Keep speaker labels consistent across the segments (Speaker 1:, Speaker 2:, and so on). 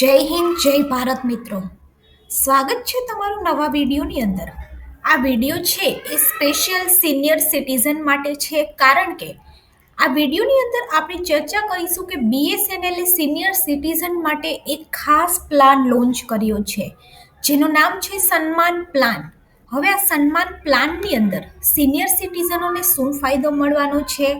Speaker 1: જય હિન્દ, જય ભારત મિત્રો. સ્વાગત છે તમારું નવા વિડીયોની અંદર. આ વીડિયો છે એ સ્પેશિયલ સિનિયર સિટીઝન માટે છે કારણ કે આ વિડીયોની અંદર આપણે ચર્ચા કરીશું કે બીએસએનએલે સિનિયર સિટીઝન માટે એક ખાસ પ્લાન લોન્ચ કર્યો છે. જેનું નામ છે સન્માન પ્લાન. હવે આ સન્માન પ્લાનની અંદર સિનિયર સિટીઝનોને શું ફાયદો મળવાનો છે?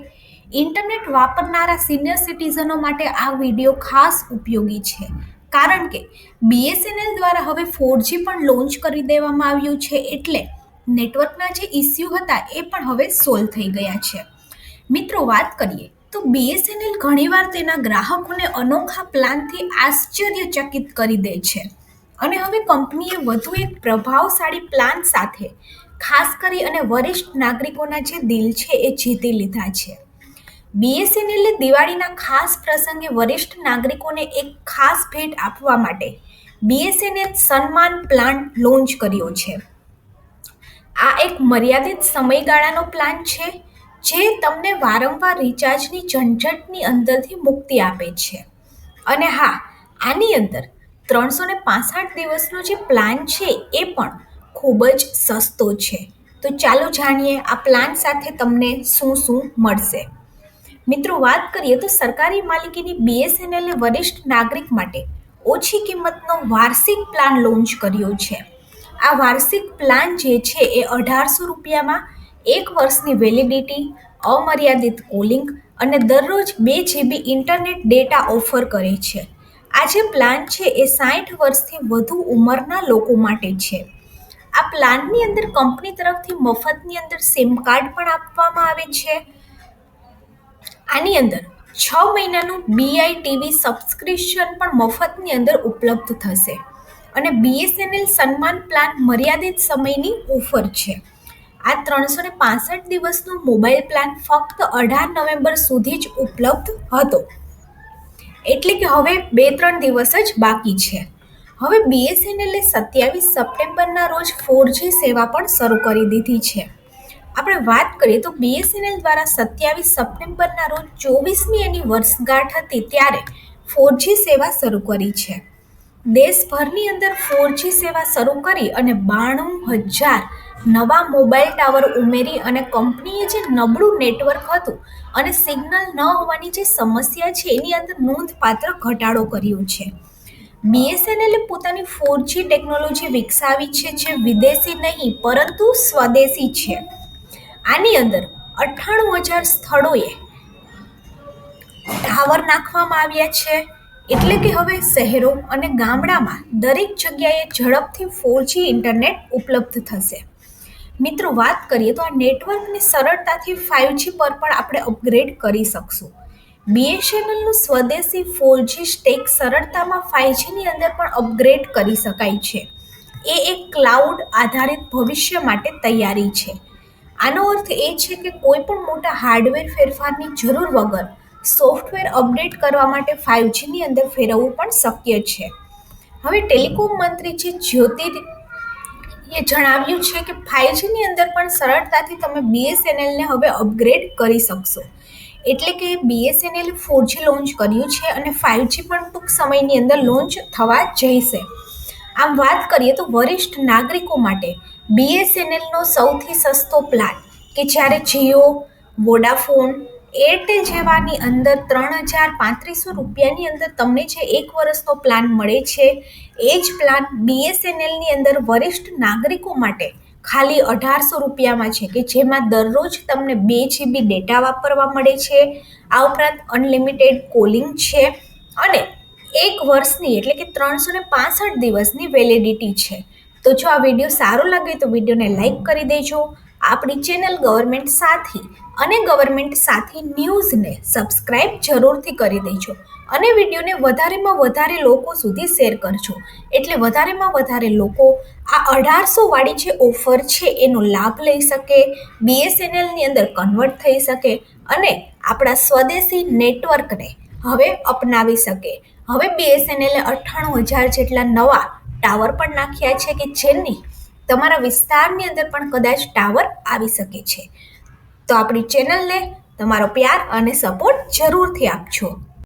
Speaker 1: ઇન્ટરનેટ વાપરનારા સિનિયર સિટીઝનો માટે આ વીડિયો ખાસ ઉપયોગી છે. કારણ કે બીએસએનએલ દ્વારા હવે ફોરજી પણ લોન્ચ કરી દેવામાં આવ્યું છે એટલે નેટવર્કના જે ઇસ્યુ હતા એ પણ હવે સોલ્વ થઈ ગયા છે. મિત્રો, વાત કરીએ તો બીએસએનએલ ઘણીવાર તેના ગ્રાહકોને અનોખા પ્લાનથી આશ્ચર્યચકિત કરી દે છે. અને હવે કંપનીએ વધુ એક પ્રભાવશાળી પ્લાન સાથે ખાસ કરી અને વરિષ્ઠ નાગરિકોના જે દિલ છે એ જીતી લીધા છે. બીએસએનએલે દિવાળીના ખાસ પ્રસંગે વરિષ્ઠ નાગરિકોને એક ખાસ ભેટ આપવા માટે બીએસએનએલ સન્માન પ્લાન લોન્ચ કર્યો છે. આ એક મર્યાદિત સમયગાળાનો પ્લાન છે, જે તમને વારંવાર રિચાર્જની ઝંઝટની અંદરથી મુક્તિ આપે છે. અને હા, આની અંદર ત્રણસો ને દિવસનો જે પ્લાન છે એ પણ ખૂબ જ સસ્તો છે. તો ચાલો જાણીએ આ પ્લાન સાથે તમને શું શું મળશે. મિત્રો, વાત કરીએ તો સરકારી માલિકીની બીએસએનએલે વરિષ્ઠ નાગરિક માટે ઓછી કિંમતનો વાર્ષિક પ્લાન લોન્ચ કર્યો છે. આ વાર્ષિક પ્લાન જે છે એ અઢારસો રૂપિયામાં એક વર્ષની વેલિડિટી અમર્યાદિત કોલિંગ અને દરરોજ બે જીબી ઇન્ટરનેટ ડેટા ઓફર કરે છે. આ જે પ્લાન છે એ સાઠ વર્ષથી વધુ ઉંમરના લોકો માટે છે. આ પ્લાનની અંદર કંપની તરફથી મફતની અંદર સિમ કાર્ડ પણ આપવામાં આવે છે. આની અંદર છ મહિનાનું બીઆઈ ટીવી સબસ્ક્રિપ્શન પણ મફતની અંદર ઉપલબ્ધ થશે. અને બીએસએનએલ સન્માન પ્લાન મર્યાદિત સમયની ઓફર છે. આ ત્રણસો ને પાસઠ દિવસનો મોબાઈલ પ્લાન ફક્ત અઢાર નવેમ્બર સુધી જ ઉપલબ્ધ હતો. એટલે કે હવે બે ત્રણ દિવસ જ બાકી છે. હવે બીએસએનએલે સત્યાવીસ સપ્ટેમ્બરના રોજ ફોરજી સેવા પણ શરૂ કરી દીધી છે. આપણે વાત કરીએ તો બીએસએનએલ દ્વારા સત્યાવીસ સપ્ટેમ્બરના રોજ ચોવીસમી એની વર્ષગાંઠ હતી ત્યારે ફોરજી સેવા શરૂ કરી છે. દેશભરની અંદર ફોરજી સેવા શરૂ કરી અને બાણું હજાર નવા મોબાઈલ ટાવર ઉમેરી અને કંપનીએ જે નબળું નેટવર્ક હતું અને સિગ્નલ ન હોવાની જે સમસ્યા છે, એની અંદર નોંધપાત્ર ઘટાડો કર્યો છે. બીએસએનએલે પોતાની ફોરજી ટેકનોલોજી વિકસાવી છે, જે વિદેશી નહીં, પરંતુ સ્વદેશી છે. આની અંદર અઠ્ઠાણું હજાર સ્થળોએ ટાવર નાખવામાં આવ્યા છે. એટલે કે હવે શહેરો અને ગામડામાં દરેક જગ્યાએ ઝડપથી ફોરજી ઇન્ટરનેટ ઉપલબ્ધ થશે. મિત્રો, વાત કરીએ તો આ નેટવર્કને સરળતાથી ફાઇવજી પર પણ આપણે અપગ્રેડ કરી શકશું. બીએસએનએલનું સ્વદેશી ફોરજી સ્ટેક સરળતામાં ફાઇવજીની અંદર પણ અપગ્રેડ કરી શકાય છે. એ એક ક્લાઉડ આધારિત ભવિષ્ય માટે તૈયારી છે. આનો અર્થ એ છે કે કોઈ પણ મોટા હાર્ડવેર ફેરફારની જરૂર વગર સોફ્ટવેર અપડેટ કરવા માટે ફાઇવજીની અંદર ફેરવવું પણ શક્ય છે. હવે ટેલિકોમ મંત્રી છે જ્યોતિર એ જણાવ્યું છે કે ફાઇવજીની અંદર પણ સરળતાથી તમે બીએસએનએલને હવે અપગ્રેડ કરી શકશો. એટલે કે બીએસએનએલ ફોરજી લોન્ચ કર્યું છે અને ફાઇવજી પણ ટૂંક સમયની અંદર લોન્ચ થવા જઈશે. આમ વાત કરીએ તો વરિષ્ઠ નાગરિકો માટે બીએસએનએલનો સૌથી સસ્તો પ્લાન કે જ્યારે જીઓ, વોડાફોન, એરટેલ જેવાની અંદર ત્રણ હજાર પાંત્રીસો રૂપિયાની અંદર તમને જે એક વર્ષનો પ્લાન મળે છે, એ જ પ્લાન બીએસએનએલની અંદર વરિષ્ઠ નાગરિકો માટે ખાલી અઢારસો રૂપિયામાં છે કે જેમાં દરરોજ તમને બે જીબી ડેટા વાપરવા મળે છે. આ ઉપરાંત અનલિમિટેડ કોલિંગ છે અને એક વર્ષની એટલે કે ત્રણસો ને દિવસની વેલિડિટી છે. તો જો આ વીડિયો સારો લાગે તો વિડીયોને લાઈક કરી દેજો. આપણી ચેનલ ગવર્મેન્ટ સાથી અને ગવર્મેન્ટ સાથી ન્યૂઝને સબસ્ક્રાઈબ જરૂરથી કરી દેજો. અને વિડીયોને વધારેમાં વધારે લોકો સુધી શેર કરજો. એટલે વધારેમાં વધારે લોકો આ અઢારસો વાળી જે ઓફર છે એનો લાભ લઈ શકે બીએસએનએલની અંદર કન્વર્ટ થઈ શકે અને આપણા સ્વદેશી નેટવર્કને હવે અપનાવી શકે. હવે બીએસએનએલે અઠ્ઠાણું હજાર જેટલા નવા ટાવર પણ નાખ્યા છે કે જેની તમારા વિસ્તારની અંદર પણ કદાચ ટાવર આવી શકે છે. તો આપણી ચેનલને તમારો પ્યાર અને સપોર્ટ જરૂરથી આપજો.